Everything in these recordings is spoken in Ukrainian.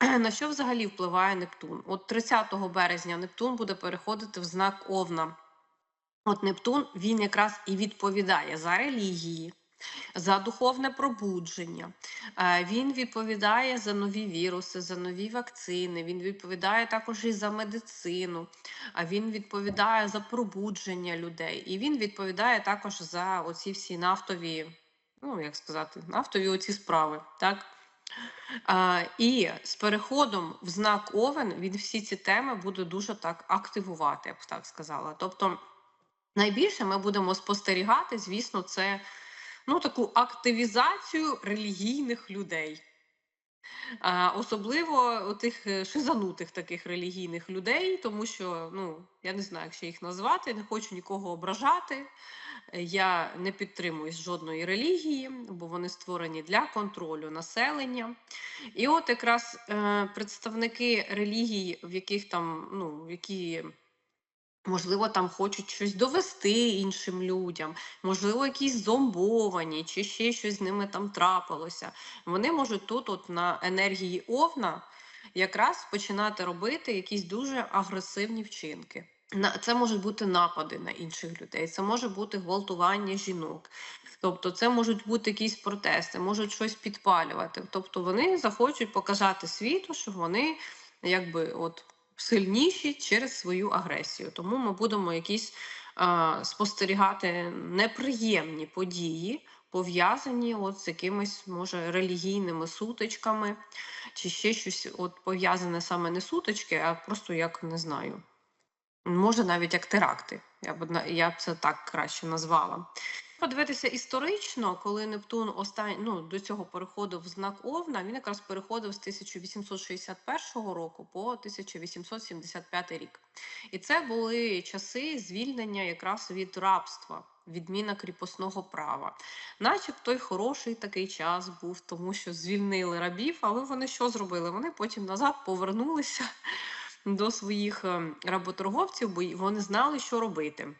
На що взагалі впливає Нептун? От 30 березня Нептун буде переходити в знак Овна. От Нептун він якраз і відповідає за релігії, за духовне пробудження. Е, Він відповідає за нові віруси, за нові вакцини. Він відповідає також і за медицину. Він відповідає за пробудження людей. І він відповідає також за оці всі нафтові, ну як сказати, нафтові оці справи. Так. І з переходом в знак Овен він всі ці теми буде дуже так активувати, я б так сказала. Тобто, найбільше ми будемо спостерігати, звісно, це ну, таку активізацію релігійних людей. А, особливо тих е, шизанутих таких релігійних людей, тому що ну я не знаю, як ще їх назвати, не хочу нікого ображати. Я не підтримую жодної релігії, бо вони створені для контролю населення. І от якраз е, представники релігій, в яких там, ну, які Можливо, там хочуть щось довести іншим людям, можливо, якісь зомбовані, чи ще щось з ними там трапилося. Вони можуть тут, от на енергії Овна, якраз починати робити якісь дуже агресивні вчинки. Це можуть бути напади на інших людей, це може бути гвалтування жінок. Тобто, це можуть бути якісь протести, можуть щось підпалювати. Тобто вони захочуть показати світу, що вони якби от сильніші через свою агресію. Тому ми будемо якісь е, спостерігати неприємні події, пов'язані от з якимись, може, релігійними сутичками, чи ще щось от пов'язане саме не сутички, а просто як не знаю. Може, навіть як теракти. Я б я б це так краще назвала. Подивитися історично, коли Нептун остань... ну, до цього переходив в знак Овна, він якраз переходив з 1861 року по 1875 рік. І це були часи звільнення якраз від рабства, відміна кріпосного права. Начебто й хороший такий час був, тому що звільнили рабів, але вони що зробили? Вони потім назад повернулися до своїх ем, работорговців, бо вони знали, що робити.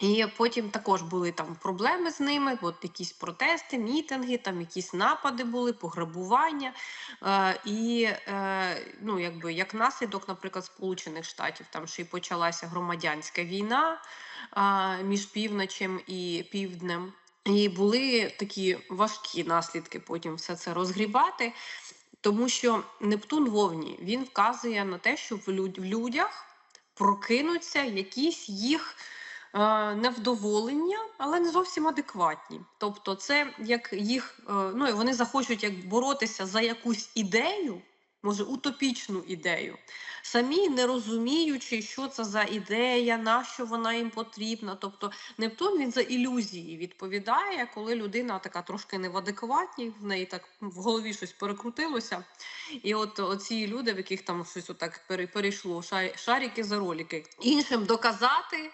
І потім також були там проблеми з ними, от якісь протести, мітинги, там якісь напади були, пограбування. Е, і е, ну, якби, як наслідок, наприклад, Сполучених Штатів, там ще й почалася громадянська війна е, між півночем і півднем. І були такі важкі наслідки потім все це розгрібати. Тому що Нептун в Овні він вказує на те, що в людях прокинуться якісь їх е, невдоволення, але не зовсім адекватні. Тобто, це як їх, е, ну і вони захочуть як боротися за якусь ідею, може утопічну ідею, самі не розуміючи, що це за ідея, на що вона їм потрібна. Тобто Нептун він за ілюзії відповідає, коли людина така трошки не в адекватній, в неї так в голові щось перекрутилося. І от оці люди, в яких там щось отак перейшло, шар- шарики за ролики, іншим доказати,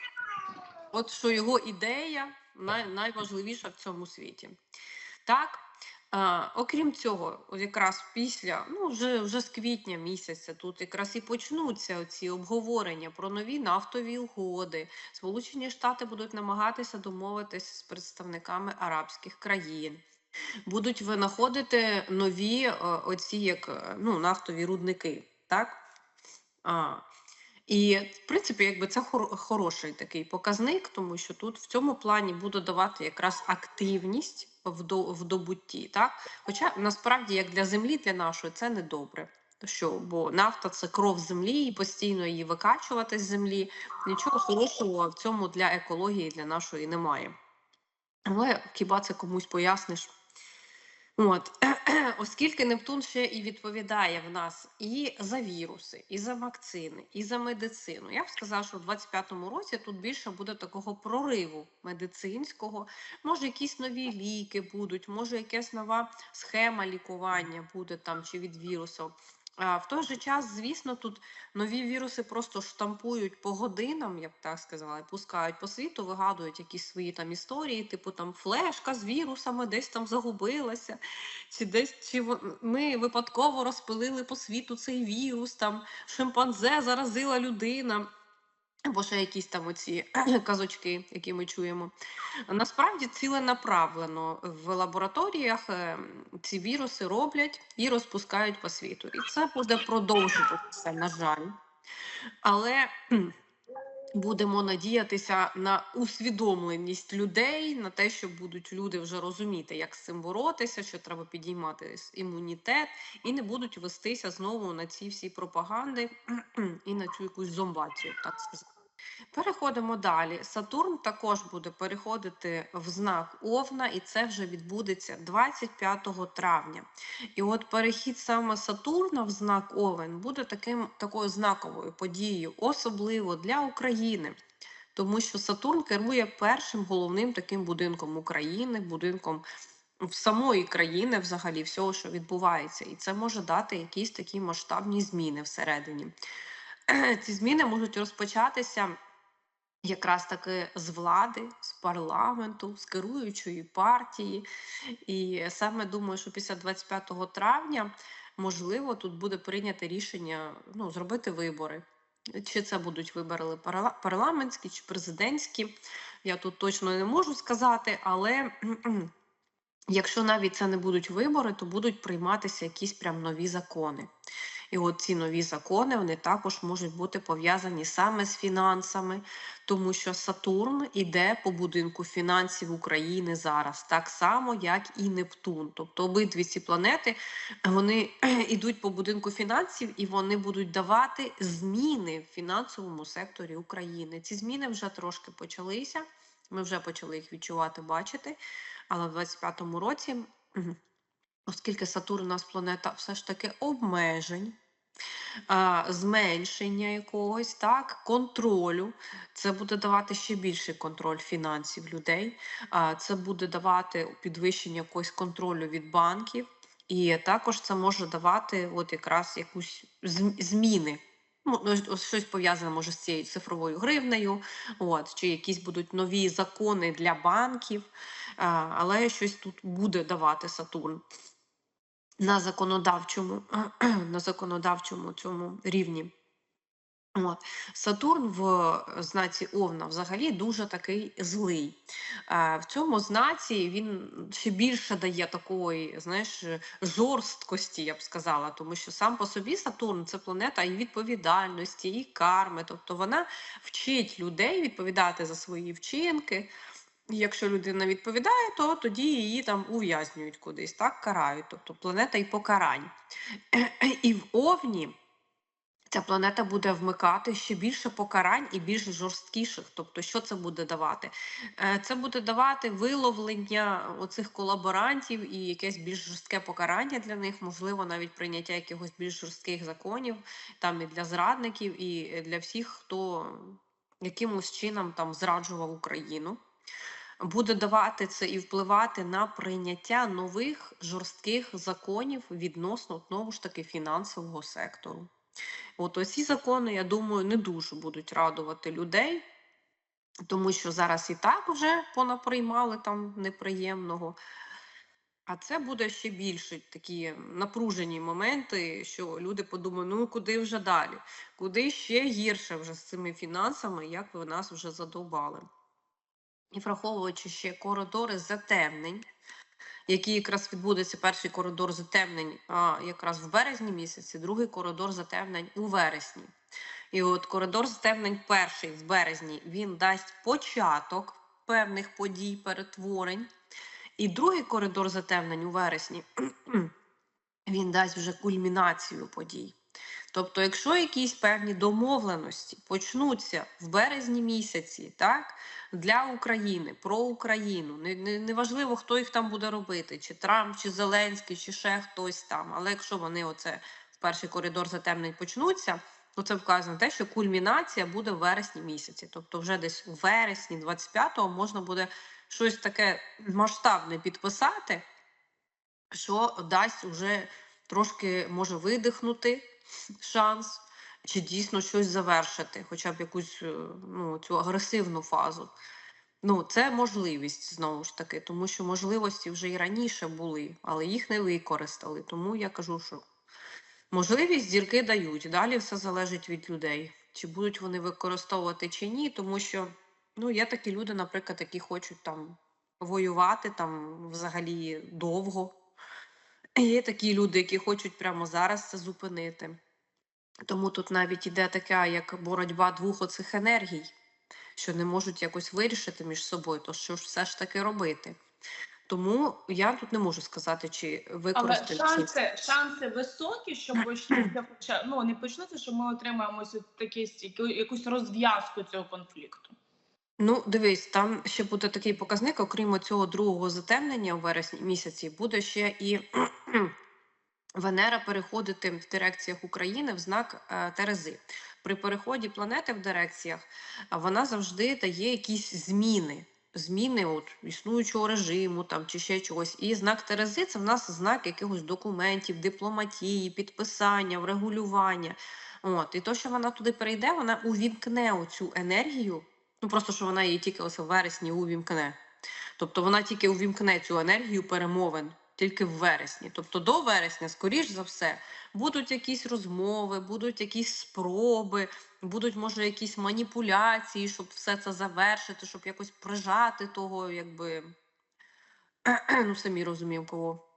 от що його ідея най, найважливіша в цьому світі. Так. Окрім цього, якраз після, ну вже, вже з квітня місяця, тут якраз і почнуться ці обговорення про нові нафтові угоди. Сполучені Штати будуть намагатися домовитися з представниками арабських країн. Будуть винаходити нові е, оці як е, ну, нафтові рудники, так? А, і, в принципі, якби це хор- хороший такий показник, тому що тут в цьому плані буде давати якраз активність в, до, в добутті. Так? Хоча насправді, як для землі, для нашої, це не добре. Що, бо нафта це кров землі, і постійно її викачувати з землі. Нічого хорошого в цьому для екології, для нашої немає. Але хіба це комусь поясниш? От, оскільки Нептун ще і відповідає в нас і за віруси, і за вакцини, і за медицину. Я б сказала, що в 25-му році тут більше буде такого прориву медицинського. Може, якісь нові ліки будуть, може, якась нова схема лікування буде там чи від вірусу. В той же час, звісно, тут нові віруси просто штампують по годинам, я б так сказала, і пускають по світу, вигадують якісь свої там історії, типу там флешка з вірусами десь там загубилася, чи десь чи ми випадково розпилили по світу цей вірус, там шимпанзе заразила людина. Або ще якісь там оці казочки, які ми чуємо. Насправді ціленаправлено в лабораторіях е, ці віруси роблять і розпускають по світу. І це буде продовжуватися, на жаль. Але будемо надіятися на усвідомленість людей, на те, що будуть люди вже розуміти, як з цим боротися, що треба підіймати імунітет, і не будуть вестися знову на ці всі пропаганди і на цю якусь зомбацію, так сказати. Переходимо далі. Сатурн також буде переходити в знак Овна, і це вже відбудеться 25 травня. І от перехід саме Сатурна в знак Овен буде таким такою знаковою подією, особливо для України. Тому що Сатурн керує першим головним таким будинком України, будинком самої країни, взагалі, всього, що відбувається, і це може дати якісь такі масштабні зміни всередині. Ці зміни можуть розпочатися якраз таки з влади, з парламенту, з керуючої партії. І саме думаю, що після 25 травня можливо тут буде прийнято рішення ну, зробити вибори. Чи це будуть вибори парламентські чи президентські, я тут точно не можу сказати, але якщо навіть це не будуть вибори, то будуть прийматися якісь прям нові закони. І от ці нові закони вони також можуть бути пов'язані саме з фінансами, тому що Сатурн іде по будинку фінансів України зараз, так само, як і Нептун. Тобто обидві ці планети вони йдуть по будинку фінансів і вони будуть давати зміни в фінансовому секторі України. Ці зміни вже трошки почалися. Ми вже почали їх відчувати, бачити. Але в 25-му році, оскільки Сатурн у нас планета все ж таки обмежень, зменшення якогось, так, контролю. Це буде давати ще більший контроль фінансів людей. Це буде давати підвищення якогось контролю від банків. І також це може давати от якраз якусь зміни. Ну, ось щось пов'язане може з цією цифровою гривнею, от, чи якісь будуть нові закони для банків, але щось тут буде давати Сатурн на законодавчому, на законодавчому цьому рівні. От. Сатурн в знаці Овна взагалі дуже такий злий. Е, в цьому знаці він ще більше дає такої, знаєш, жорсткості, я б сказала, тому що сам по собі Сатурн це планета і відповідальності, і карми. Тобто вона вчить людей відповідати за свої вчинки. Якщо людина відповідає, то тоді її там ув'язнюють кудись, так карають. Тобто планета і покарань. І в Овні ця планета буде вмикати ще більше покарань і більш жорсткіших. Тобто, що це буде давати? Е, Це буде давати виловлення оцих колаборантів і якесь більш жорстке покарання для них, можливо, навіть прийняття якихось більш жорстких законів, там і для зрадників, і для всіх, хто якимось чином там зраджував Україну. Буде давати це і впливати на прийняття нових жорстких законів відносно знову ж таки фінансового сектору. От оці закони, я думаю, не дуже будуть радувати людей, тому що зараз і так вже понаприймали там неприємного. А це буде ще більше такі напружені моменти, що люди подумають, ну куди вже далі? Куди ще гірше вже з цими фінансами, як ви нас вже задовбали. І враховуючи ще коридори затемнень, які якраз відбудеться перший коридор затемнень а, якраз в березні місяці, другий коридор затемнень у вересні. І от коридор затемнень перший в березні він дасть початок певних подій, перетворень. І другий коридор затемнень у вересні він дасть вже кульмінацію подій. Тобто, якщо якісь певні домовленості почнуться в березні місяці, так, для України, про Україну, не, не, неважливо, хто їх там буде робити, чи Трамп, чи Зеленський, чи ще хтось там. Але якщо вони оце в перший коридор затемнень почнуться, то це вказано те, що кульмінація буде в вересні місяці. Тобто, вже десь у вересні 25-го можна буде щось таке масштабне підписати, що дасть уже трошки може видихнути шанс, чи дійсно щось завершити, хоча б якусь е, ну, цю агресивну фазу. Ну, це можливість знову ж таки, тому що можливості вже і раніше були, але їх не використали. Тому я кажу, що можливість зірки дають. Далі все залежить від людей. чи будуть вони використовувати чи ні, тому що ну, є такі люди, наприклад, які хочуть там воювати там взагалі довго. Є такі люди, які хочуть прямо зараз це зупинити. Тому тут навіть іде така, як боротьба двох оцих енергій, що не можуть якось вирішити між собою, то що ж все ж таки робити. Тому я тут не можу сказати, чи Але використають. чи- шанси, шанси високі, що почнеться, хоча ну не почнеться, що ми отримаємо ось такі яку- якусь розв'язку цього конфлікту. Ну, дивись, там ще буде такий показник, окрім цього другого затемнення у вересні місяці, буде ще і Венера переходити в дирекціях України в знак е, Терези. При переході планети в дирекціях вона завжди дає якісь зміни. Зміни от існуючого режиму там чи ще чогось. І знак Терези це в нас знак якихось документів, дипломатії, підписання, врегулювання. От і то, що вона туди перейде, вона увімкне оцю енергію. Ну просто що вона її тільки ось в вересні увімкне. Тобто вона тільки увімкне цю енергію перемовин тільки в вересні. Тобто до вересня, скоріш за все, будуть якісь розмови, будуть якісь спроби, будуть, може, якісь маніпуляції, щоб все це завершити, щоб якось прижати того, якби ну самі розуміємо кого.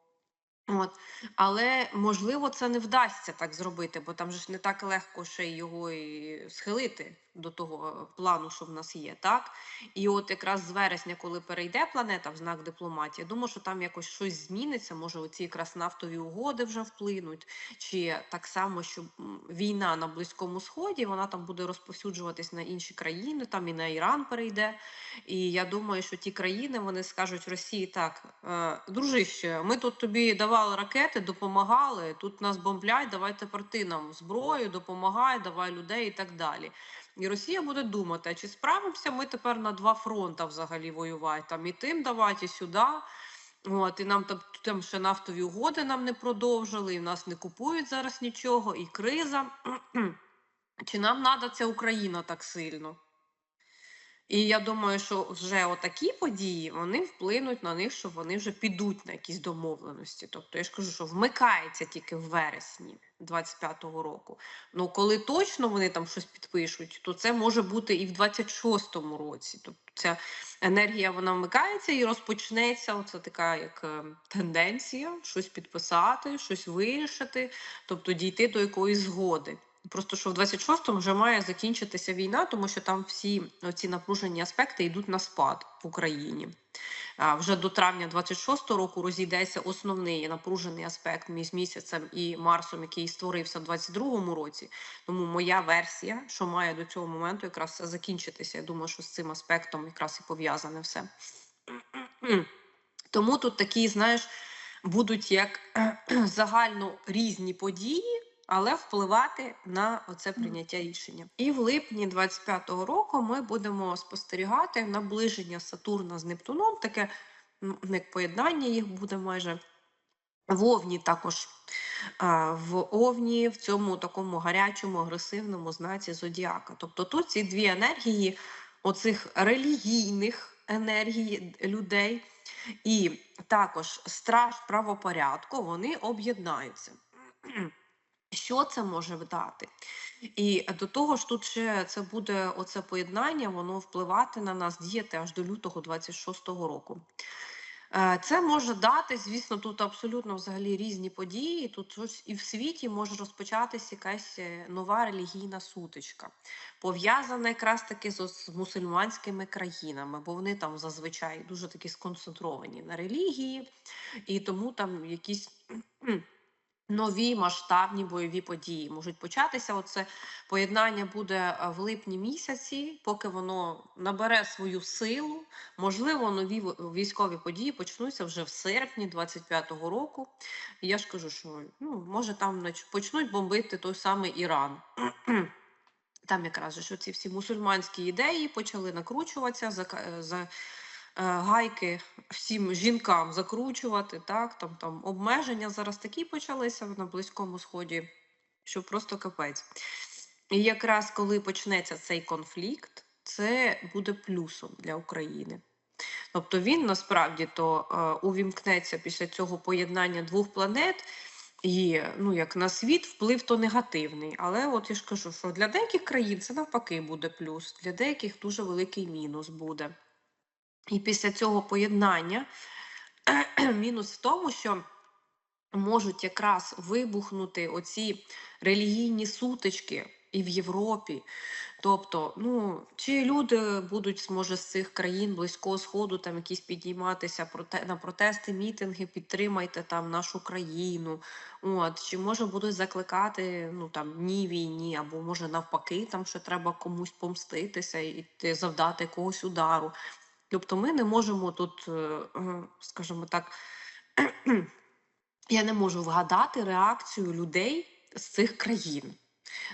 От. Але можливо це не вдасться так зробити, бо там же ж не так легко ще його і схилити до того плану, що в нас є, так? І от якраз з вересня, коли перейде планета в знак дипломатії, думаю, що там якось щось зміниться. Може, оці якраз нафтові угоди вже вплинуть, чи так само, що війна на Близькому Сході, вона там буде розповсюджуватись на інші країни, там і на Іран перейде. І я думаю, що ті країни вони скажуть Росії так, е, дружище, ми тут тобі давали ракети, допомагали. Тут нас бомблять, давай тепер ти нам зброю, допомагай, давай людей і так далі. І Росія буде думати, чи справимося ми тепер на два фронта взагалі воювати? Там і тим давати, і сюди. От, і нам там, там ще нафтові угоди нам не продовжили, і в нас не купують зараз нічого, і криза. Чи нам треба ця Україна так сильно? І я думаю, що вже отакі події вони вплинуть на них, що вони вже підуть на якісь домовленості. Тобто я ж кажу, що вмикається тільки в вересні 25-го року. Ну коли точно вони там щось підпишуть, то це може бути і в 26-му році. Тобто ця енергія вона вмикається і розпочнеться. Оце така як е, тенденція, щось підписати, щось вирішити, тобто дійти до якоїсь згоди. Просто що в 26-му вже має закінчитися війна, тому що там всі ці напружені аспекти йдуть на спад в Україні. Вже до травня 26-го року розійдеться основний напружений аспект між місяцем і Марсом, який створився в 22-му році. Тому моя версія, що має до цього моменту якраз все закінчитися. Я думаю, що з цим аспектом якраз і пов'язане все. Тому тут такі, знаєш, будуть як загально різні події але впливати на оце прийняття рішення. І в липні 25-го року ми будемо спостерігати наближення Сатурна з Нептуном, таке ну, як поєднання їх буде майже. В Овні також в Овні в цьому такому гарячому, агресивному знаці зодіака. Тобто тут ці дві енергії, оцих релігійних енергій людей, і також страж правопорядку, вони об'єднаються. Що це може дати? І до того ж, тут ще це буде оце поєднання, воно впливати на нас, діяти аж до лютого 26-го року. Е, Це може дати, звісно, тут абсолютно взагалі різні події. Тут і в світі може розпочатися якась е, нова релігійна сутичка, пов'язана якраз таки з мусульманськими країнами, бо вони там зазвичай дуже такі сконцентровані на релігії, і тому там якісь. Нові масштабні бойові події можуть початися. Оце поєднання буде е, в липні місяці, поки воно набере свою силу. Можливо, нові військові події почнуться вже в серпні 25-го року. І я ж кажу, що ну, може там почнуть бомбити той самий Іран. Там якраз що ці всі мусульманські ідеї почали накручуватися за за Е, гайки всім жінкам закручувати. Так, там там обмеження зараз такі почалися на Близькому Сході, що просто капець. І якраз коли почнеться цей конфлікт, це буде плюсом для України. Тобто він насправді то е, увімкнеться після цього поєднання двох планет. І ну, як на світ вплив то негативний. Але от я ж кажу, що для деяких країн це навпаки буде плюс, для деяких дуже великий мінус буде. І після цього поєднання мінус в тому, що можуть якраз вибухнути оці релігійні сутички і в Європі. Тобто, ну, чи люди будуть, може, з цих країн Близького Сходу там якісь підійматися на протести, мітинги, підтримайте там нашу країну. От, чи може будуть закликати ну там ні війні, або може навпаки, там що треба комусь помститися і завдати якогось удару. Тобто ми не можемо тут, е, е, скажімо так, я не можу вгадати реакцію людей з цих країн.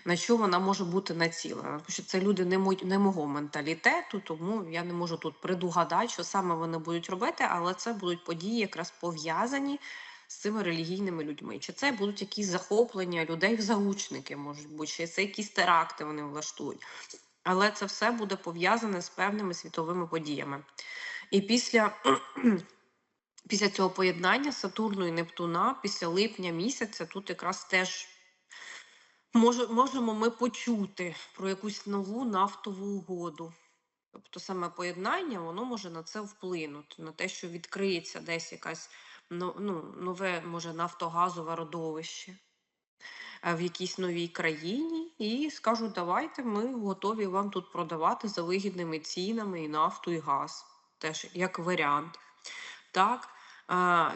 На що вона може бути націлена? Тому що це люди не, мо- мого менталітету, тому я не можу тут предугадати, що саме вони будуть робити, але це будуть події якраз пов'язані з цими релігійними людьми. Чи це будуть якісь захоплення людей в заучники, можуть бути, чи це якісь теракти вони влаштують. Але це все буде пов'язане з певними світовими подіями. І після, після цього поєднання Сатурну і Нептуна, після липня місяця, тут якраз теж можемо ми почути про якусь нову нафтову угоду. Тобто саме поєднання воно може на це вплинути, на те, що відкриється десь якась ну, ну, нове, може, нафтогазове родовище е, в якійсь новій країні, і скажуть, давайте ми готові вам тут продавати за вигідними цінами і нафту, і газ. Теж як варіант. Так,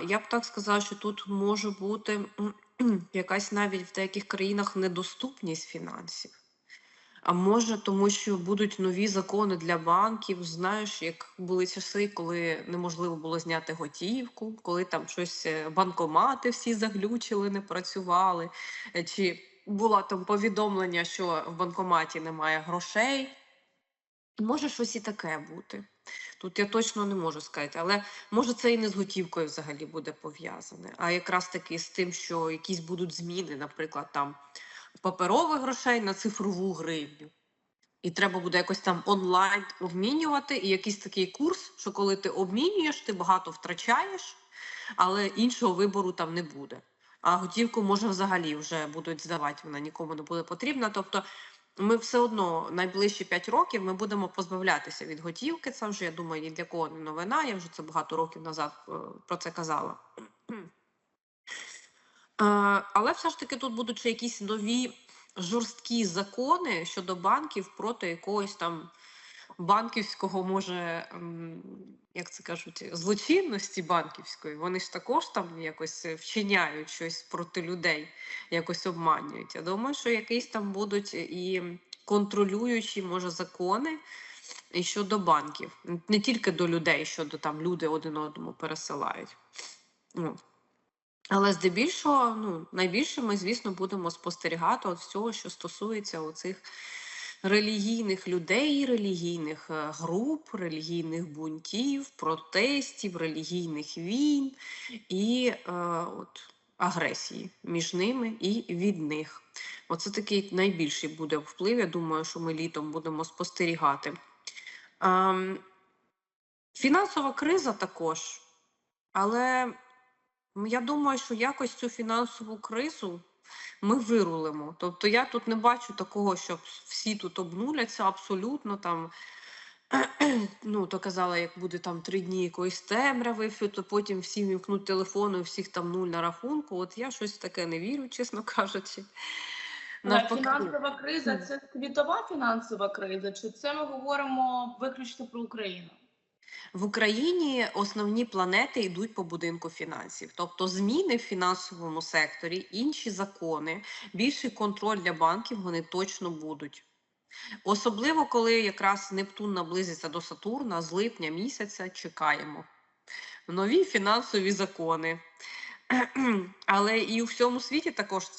я б так сказала, що тут може бути якась навіть в деяких країнах недоступність фінансів. А може, тому що будуть нові закони для банків. Знаєш, як були часи, коли неможливо було зняти готівку, коли там щось е, банкомати всі заглючили, не працювали, е, чи було там повідомлення, що в банкоматі немає грошей. Може щось і таке бути. Тут я точно не можу сказати, але може це і не з готівкою взагалі буде пов'язане, а якраз таки з тим, що якісь будуть зміни, наприклад, там паперових грошей на цифрову гривню. І треба буде якось там онлайн обмінювати, і якийсь такий курс, що коли ти обмінюєш, ти багато втрачаєш, але іншого вибору там не буде. А готівку може взагалі вже будуть здавати, вона нікому не буде потрібна. Тобто ми все одно найближчі 5 років ми будемо позбавлятися від готівки. Це вже я думаю, ні для кого не новина. Я вже це багато років назад е, про це казала. Е, Але все ж таки тут будуть ще якісь нові жорсткі закони щодо банків проти якогось там банківського, може, як це кажуть, злочинності банківської. Вони ж також там якось е, вчиняють щось проти людей, якось обманюють. Я думаю, що якісь там будуть і контролюючі, може, закони. І щодо банків, не тільки до людей, щодо там люди один одному пересилають. Ну. Але здебільшого, ну, найбільше ми, звісно, будемо спостерігати от всього, що стосується оцих релігійних людей, релігійних е, груп, релігійних бунтів, протестів, релігійних війн і е, от, агресії між ними і від них. Оце такий найбільший буде вплив. Я думаю, що ми літом будемо спостерігати. Ем, фінансова криза також, але Я думаю, що якось цю фінансову кризу ми вирулимо. Тобто я тут не бачу такого, щоб всі тут обнуляться абсолютно там. Ну, то казала, як буде там три дні якоїсь темряви, то потім всі вімкнуть телефони, у всіх там нуль на рахунку. От я щось таке не вірю, чесно кажучи. Навпаки. фінансова криза це світова фінансова криза, чи це ми говоримо виключно про Україну? В Україні основні планети йдуть по будинку фінансів, тобто зміни в фінансовому секторі, інші закони, більший контроль для банків вони точно будуть. Особливо, коли якраз Нептун наблизиться до Сатурна з липня місяця, чекаємо. Нові фінансові закони. Але і у всьому світі також